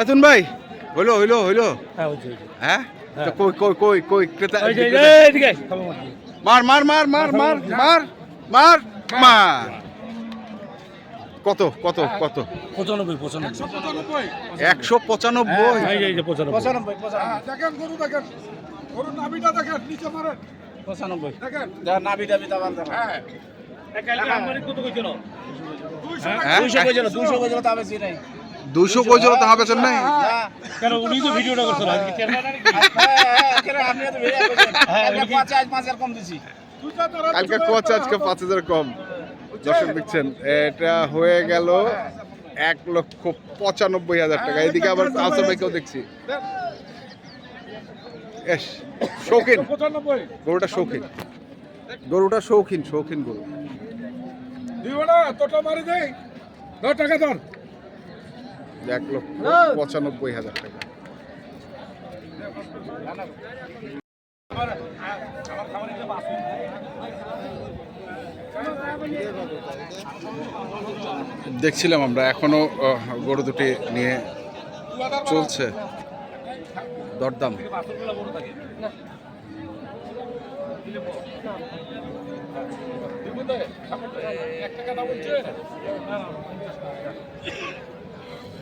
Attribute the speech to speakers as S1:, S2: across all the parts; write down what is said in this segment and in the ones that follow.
S1: এতুন ভাই হইল হইল হইল।
S2: হ্যাঁ।
S1: হ্যাঁ? তো কই কই কই কই ক্রেতা
S2: ওই যে, এদিকে মার
S1: মার মার মার মার মার মার। মার কত কত কত?
S2: পঁচানব্বই পঁচানব্বই।
S1: একশো পঁচানব্বই।
S2: পঁচানব্বই।
S3: দেখেন গরু দেখেন। গরুর দেখেন নিচে মারেন। দেখেন।
S4: নাবি
S3: হ্যাঁ। দুইশো
S1: হ্যাঁ?
S4: দুইশো দুইশো
S1: দুশো
S4: বছর
S2: তাহা বেছেন তো ভিডিওটা করছেন
S4: কালকে
S1: কোচ আজকে পাঁচ হাজার কম। দর্শক দেখছেন এটা হয়ে গেল এক লক্ষ পঁচানব্বই হাজার টাকা। এদিকে আবার আসাম কেউ দেখছি। শৌখিন। গরুটা শৌখিন। গরুটা শৌখিন শৌখিন গরু।
S3: দুই টাকা দর
S1: এক লক্ষ পঁচানব্বই হাজার টাকা। দেখছিলাম আমরা এখনও গরু দুটি নিয়ে চলছে। দরদাম।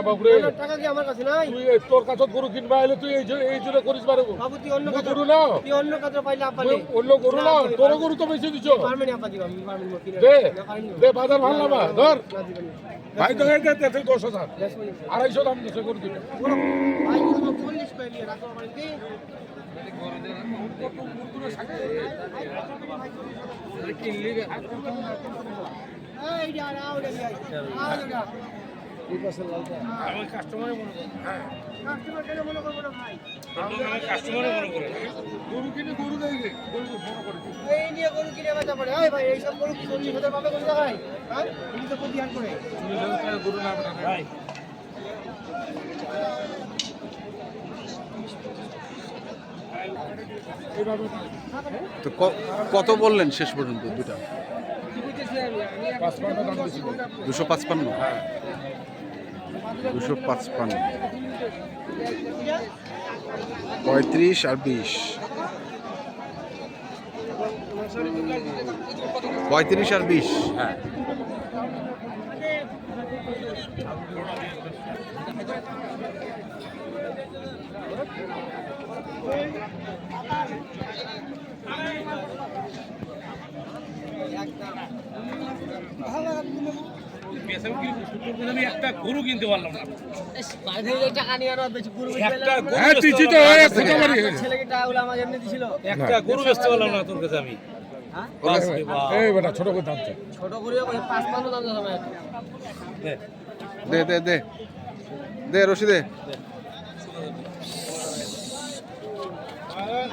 S3: না বাবুরে।
S5: টাকা কি আমার কাছে নাই?
S3: তুই তোর কাছে গরু কিনবা এলে তুই এই যে- এই জন্য করিস পারব
S5: বাবু তুই অন্য কাছে
S3: গরু না
S5: তুই অন্য কাছে পাইলে আপালে
S3: অন্য গরু না তোর গরু তো বেশি দিছ।
S5: পারবেনি আপা দিবা আমি পারবেনি কিনে
S3: দে। দে বাজার ভালো না ধর। ভাই তো এই দে তুই দশ হাজার।
S5: দেশ বলি
S3: আড়াইশো দাম দিছে গরু দুটো
S5: ভাই চল্লিশ করে নিয়ে রাখো আমার কি এই যা রাও রে ভাই আও যা
S2: আমি কাস্টমারে মনে করি।
S5: কাস্টমার কেন মনে করব না ভাই?
S2: আমি কাস্টমারে মনে করি।
S3: গরু কিনে গরু দেয় গরু ফোন করে
S5: এই নিয়ে গরু কিনে বেচা পড়ে এই ভাই এইসব গরু কি চল্লিশ হাজার পাবে কোন জায়গায়? হ্যাঁ? তুমি তো প্রতিহার করে।
S3: গরু না
S2: ভাই।
S1: তো কত বললেন শেষ পর্যন্ত দুটা দুশো পাঁচপান্ন? দুশো পাঁচপান্ন পঁয়ত্রিশ আর বিশ। পঁয়ত্রিশ আর বিশ। হ্যাঁ।
S2: পেছনে একটা গরু কিনতে পারলাম না দে।
S1: রশি দে।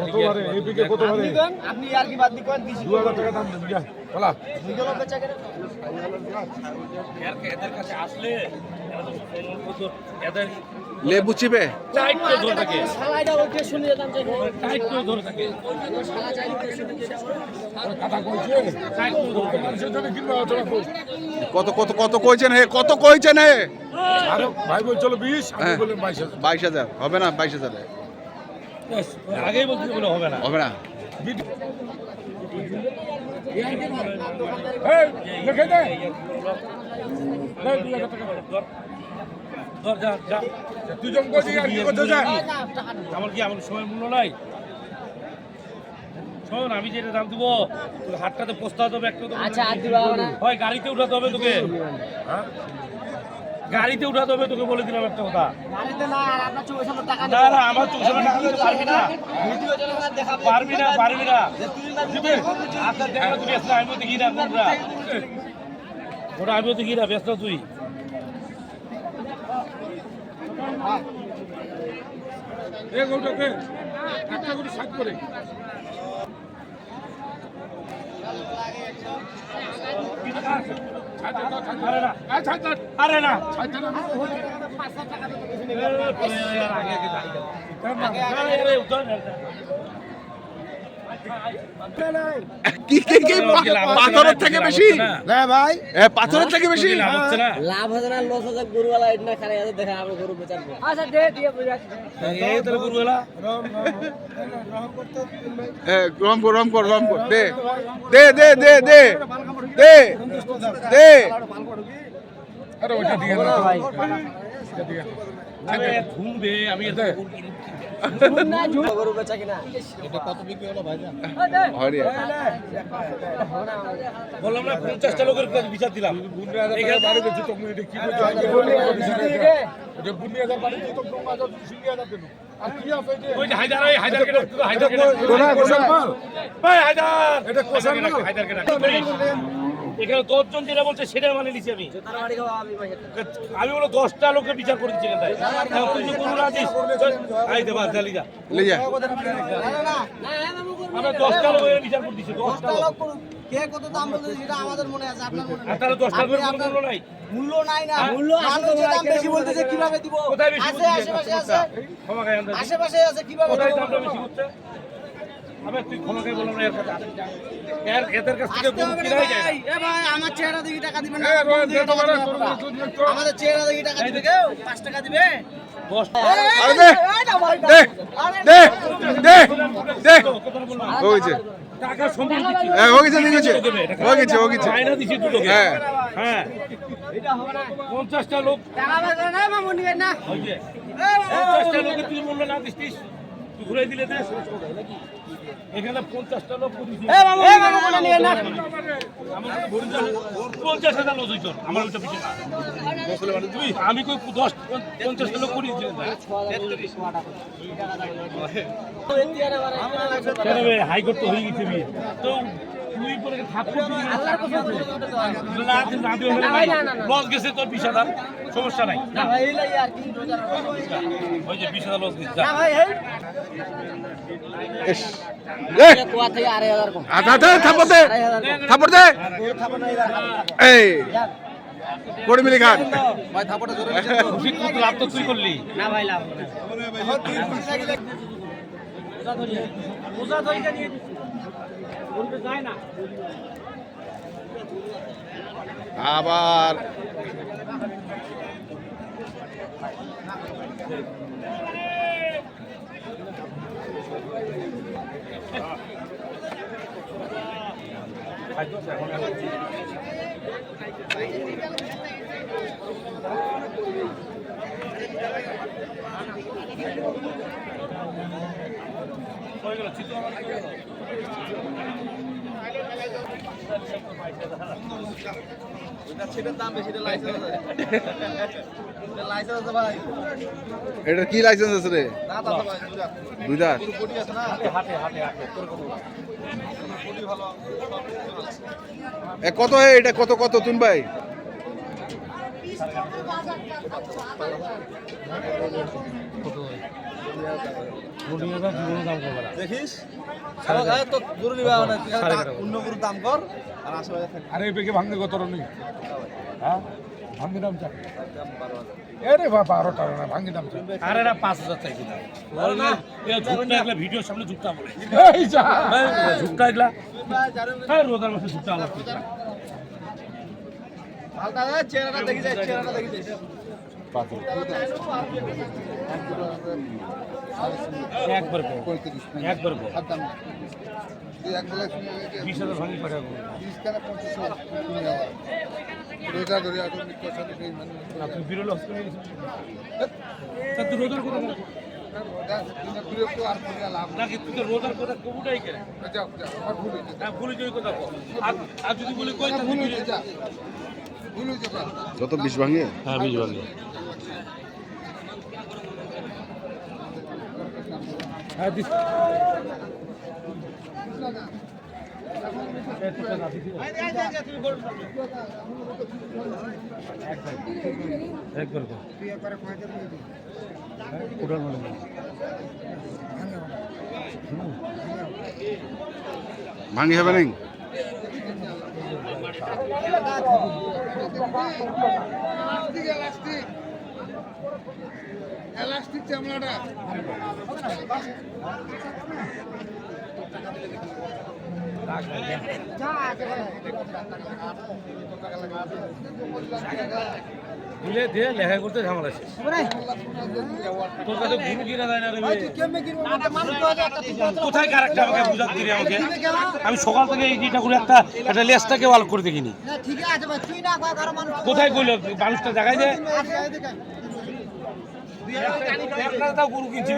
S3: কতবারে? এই পিকে কতবারে?
S5: আপনি আর কি বাদ দি কয়েন? দিছি
S3: 2000 টাকা দাম দেন। যা বলা।
S5: নিগল বেচা করে
S2: এর এদের কাছে আসলে এদের
S1: লেবু চিবে কত কত কত কইছেন হে? কত কইছেন হে?
S3: ভাই বলছিল বিশ
S1: হ্যাঁ।
S3: বাইশ হাজার।
S1: হবে না বাইশ হাজার।
S2: আগেই বলছি হবে না।
S1: হবে না।
S3: লিখে দে।
S2: ধর ধর যা যা।
S3: তুই জম আর কি করতে যা
S2: আমার কি আমার সময় মূল্য নাই? শোন আমি যেটা দাম দেবো তোর হাতটাতে পোস্তাতে হবে একটা
S6: আচ্ছা আর দিবা না?
S2: হয় গাড়িতে উঠাতে হবে তোকে। হ্যাঁ? গাড়িতে উঠাতে হবে তোকে বলে দিলাম একটা কথা।
S6: না আপনার
S2: না আমার চোখের টাকা দিতে পারবি না। পারবি না পারবি না। আচ্ছা দেখ ব্যস্ত না, আমিও দেখি না কোনটা ওটা আমিও দেখি না ব্যস্ত তুই।
S3: এ গৌটাকে একটা করে সাইড করে।
S2: আরে না আরে না।
S1: কি কি কি? পাথরের থেকে বেশি?
S5: না। ভাই।
S1: এ, পাথরের থেকে বেশি?
S2: লাভ হচ্ছে না।
S6: লস হবে গরুওয়ালা এটা খারাপ আছে দেখা আমরা গরু বেচাবো আচ্ছা দে দিয়ে বুঝাচ্ছি
S2: এই তোর গুরুবেলা
S1: এ, রম কর রম কর রম কর। দে দে দে দে দে দে দে।
S3: আরে ওইটা দিয়ে না। এটা দিয়ে
S2: ঘুমবে আমি এত বললাম না পঞ্চাশটা লোকের কাছে বিচার দিলাম
S3: হয়?
S2: হায়দার হায়দার এখানে দশজন যেটা বলছে সেটা মানে নিছি আমি।
S6: আমি
S2: বলো দশটা লোকের বিচার করে দিচ্ছি আমরা দশটা লোকের বিচার করে দিচ্ছি দশটা লোক।
S5: কে কত দাম বলছে সেটা আমাদের মনে আছে আপনার মনে
S2: আর তাহলে দশটা লোকের কোনো মূল্য নাই।
S5: মূল্য নাই না।
S6: মূল্য আছে
S5: যে দাম বেশি বলতেছে কীভাবে দিব?
S2: কোথায় বেশি
S5: আছে আশেপাশে আছে।
S2: ক্ষমা
S5: আশেপাশে আছে কীভাবে
S2: কোথায় বেশি আমি তুই ক্ষমা বললাম না এর কাছে এর এদের কাছ থেকে গরু কিনাই যায়
S5: এ ভাই আমার চেহারা দেখি টাকা দিবেন না। আমাদের চেহারা দেখি টাকা দিবে কেউ? টাকা
S2: টাকা। সম্পূর্ণ
S1: হ্যাঁ হ্যাঁ
S2: হ্যাঁ পঞ্চাশটা লোক।
S5: না মামু নিবেন না।
S2: ওই যে পঞ্চাশটা লোকের তুই মূল্য না দিস তুই ঘুরে দিলে দে এখানে পঞ্চাশটা লোক পঞ্চাশ হাজার লোক আমার ওইটা। আমি কই দশ পঞ্চাশটা লোক করি হাইকোর্ট তো হয়ে গেছে বিয়ে। তো তুই পরে থাপ্পড় না। না দিন না দিও লস গেছে তোর বিশ হাজার। সমস্যা নাই। যা। ওই যে বিশ হাজার লস গেছে যা।
S1: এস দে
S6: কোয়া থেকে আড়াই হাজার কম।
S1: আধা দে থাপড় দে থাপড় দে। এই
S2: তুই তো লাভ তো তুই করলি।
S6: না ভাই লাভ না।
S1: আবার
S2: হয়ে গেল চিত্র
S1: এটার কি লাইসেন্স আছে রে? দুই দাঁত।
S2: হাটে হাটে তোর কত
S1: এ কত হে এটা কত কত তুন ভাই
S2: কোটি হাজার জীবনে দাম করবে না
S3: আরে এই বেগে ভাঙতে কত নেই হ্যাঁ? ভাঙে দাম চা আরে বাবা আরও টাকা না ভাঙে দাম চা
S2: আরে না পাঁচ হাজার চাই ঝুটটা ভিডিওর সামনে ঝুটটা বলে।
S3: এই যা।
S2: ঝুটটা এগুলা। হ্যাঁ রোজার মাসে ঝুটটা আলাপ করছে
S5: চেহারাটা দেখি যায় চেহারাটা দেখি যায়
S2: একবার কো একবার বিশ হাজার ভাঙি পাঠাবো। না তুই বিরল হসপিটালে গেছিস তা তুই রোজার কথা বল নাকি তুই তো রোজার কথা কবুটাই কেন? হ্যাঁ ভুলে যাই কথা আর আর যদি বলি কই তা ভুলে যা।
S1: যত বিষ ভাঙে?
S2: হ্যাঁ বিশ ভাগে হ্যাঁ দিস। একবার মানে
S1: ভাঙি হবে নাই
S3: এলাস্টিক চামড়াটা।
S2: দিলে দিয়ে লেখা করতে ঝামেলা তোর কাছে গুরু কিনা যায় না কোথায় কারেক্ট আমাকে বুঝাতে দিবি আমাকে? আমি সকাল থেকে এই যেটা করে একটা একটা লেজটাকে ওয়াল করে দেখিনি। কোথায় কইলো? মানুষটা দেখাই যায়
S5: এদিকে আয়।
S2: দেড় টাকা গরু কিনছি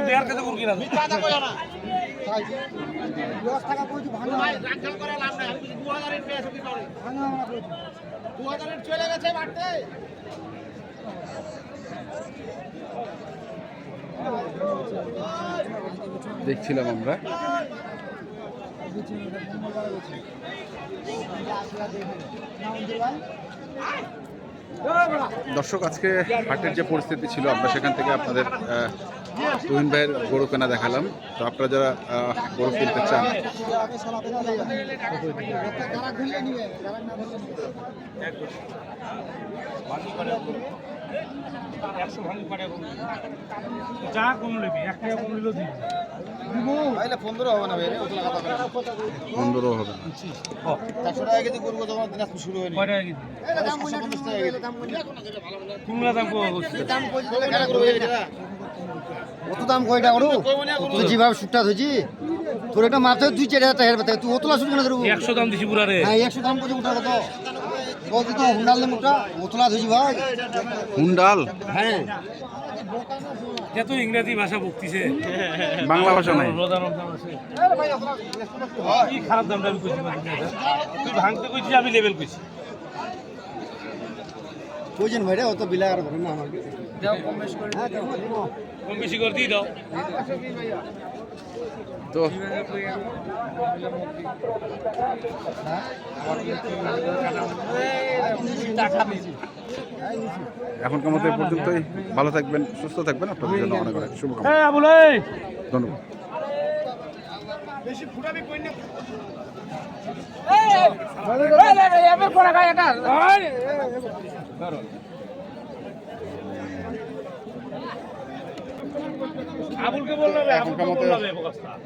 S2: টাকা
S5: ভাঙা।
S1: দেখছিলাম আমরা। দর্শক আজকে হাটের যে পরিস্থিতি ছিল আমরা সেখান থেকে আপনাদের আহ, তুহিন ভাইয়ের গরু কেনা দেখালাম। তো আপনারা যারা গরু কিনতে চান। পনেরো হবে না।
S4: গরু যখন দিনাজপুর শুরু।
S2: কুমড়া দাম
S5: কইছি? অত দাম কয়টা করু তুই যেভাবে শুটটা ধরছি তোর একটা মাথায় দুই চার হাজার টাকার তুই অতলা শুট কেন ধরবো?
S2: একশো দাম দিছি পুরা রে
S5: হ্যাঁ একশো দাম করছে উঠা কত কত তো হুন্ডাল নেম উঠা অতলা ধরছি ভাই।
S1: হুন্ডাল?
S5: হ্যাঁ।
S2: এত ইংরেজি ভাষা বকতিছে।
S1: বাংলা ভাষা নাই।
S2: কি খারাপ দামটা আমি কইছি মানে? তুই ভাঙতে কইছিস আমি লেভেল কইছি।
S5: বুঝেন ভাই রে অত বিলা আর ভরে না আমার হ্যাঁ।
S2: কম বেশি করে দিয়ে দাও।
S1: তো। এখনকার মতো পর্যন্তই। ভালো থাকবেন সুস্থ থাকবেন। আপনাদের জন্য অনেক অনেক শুভকামনা। ধন্যবাদ।
S2: আবুলকে বললাম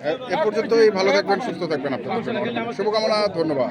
S1: এ- পর্যন্তই ভালো থাকবেন সুস্থ থাকবেন আপনাদের অনেক শুভকামনা ধন্যবাদ।